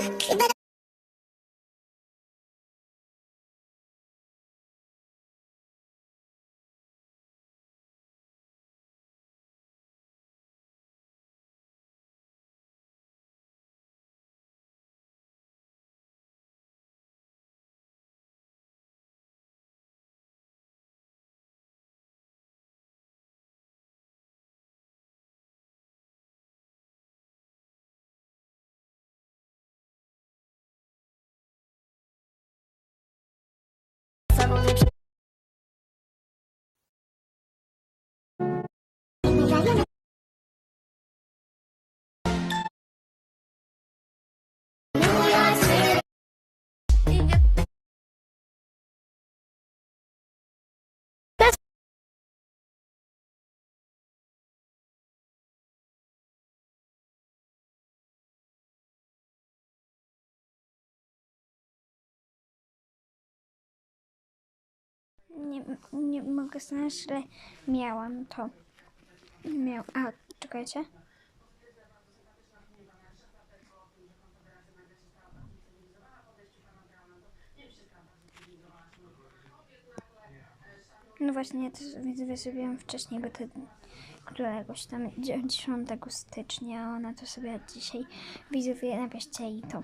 茨城。Nie, nie mogę znaleźć, ale miałam to. Miał. A, czekajcie. No właśnie, ja też widzowie zrobiłam wcześniej, bo to któregoś tam 10 stycznia, ona to sobie dzisiaj widzowie napiszcie i to.